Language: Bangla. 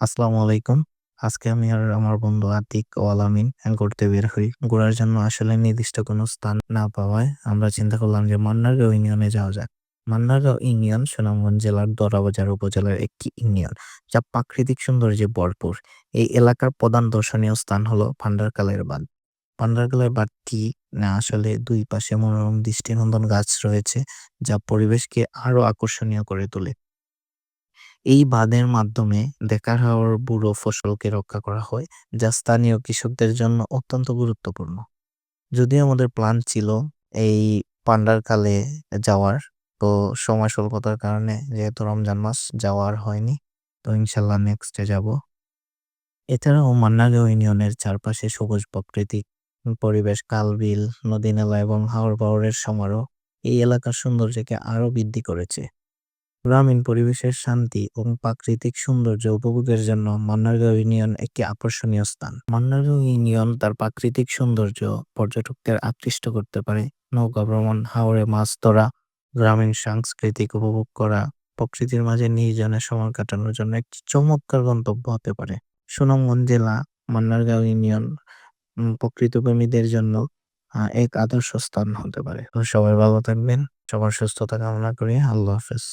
আসসালামু আলাইকুম। আজকে আমি আর আমার বন্ধু আতিক ও আলামিন ঘুরতে বের হই। ঘোরার জন্য আসলে নির্দিষ্ট কোনো স্থান না পাওয়ায় আমরা চিন্তা করলাম যে মান্নারগাঁও ইউনিয়নে যাওয়া যাক। মান্নারগাঁও ইউনিয়ন সুনামগঞ্জ জেলার দরাবাজার উপজেলার একটি ইউনিয়ন, যা প্রাকৃতিক সৌন্দর্যে ভরপুর। এই এলাকার প্রধান দর্শনীয় স্থান হলো ভান্ডারকালের বাঁধ। ভান্ডারকালের বাঁধটি না আসলে দুই পাশে মনোরম দৃষ্টিনন্দন গাছ রয়েছে, যা পরিবেশকে আরও আকর্ষণীয় করে তোলে। এই বাঁধের মাধ্যমে দেখার হাওয়ার বুড়ো ফসলকে রক্ষা করা হয়, যা স্থানীয় কৃষকদের জন্য অত্যন্ত গুরুত্বপূর্ণ। যদিও আমাদের প্ল্যান ছিল এই পান্ডারকালে যাওয়ার, তো সময় স্বল্পতার কারণে যেহেতু রমজান মাস যাওয়ার হয়নি, তো ইনশাল্লাহ নেক্সটে যাব। এছাড়াও মান্নারগাঁও ইউনিয়নের চারপাশে সবুজ প্রাকৃতিক পরিবেশ খাল বিল নদী নালা এবং হাওর বাওরের সমারোহ এই এলাকার সৌন্দর্যকে আরও বৃদ্ধি করেছে। গ্রামীণ পরিবেশের শান্তি এবং প্রাকৃতিক সৌন্দর্য উপভোগের জন্য মান্নারগাঁও ইউনিয়ন একটি আকর্ষণীয় স্থান। মান্নারগাঁও ইউনিয়ন তার প্রাকৃতিক সৌন্দর্য পর্যটকদের আকৃষ্ট করতে পারে। নৌকা ভ্রমণ, হাওরে মাছ ধরা, গ্রামীণ সাংস্কৃতিক উপভোগ করা, প্রকৃতির মাঝে নির্জনে সময় কাটানোর জন্য একটি চমৎকার গন্তব্য হতে পারে। সুনামগঞ্জ জেলা মান্নারগাঁও ইউনিয়ন প্রকৃতিপ্রেমীদের জন্য এক আদর্শ স্থান হতে পারে। সবাই ভালো থাকবেন, সবার সুস্থতা কামনা করি। আল্লাহ হাফেজ।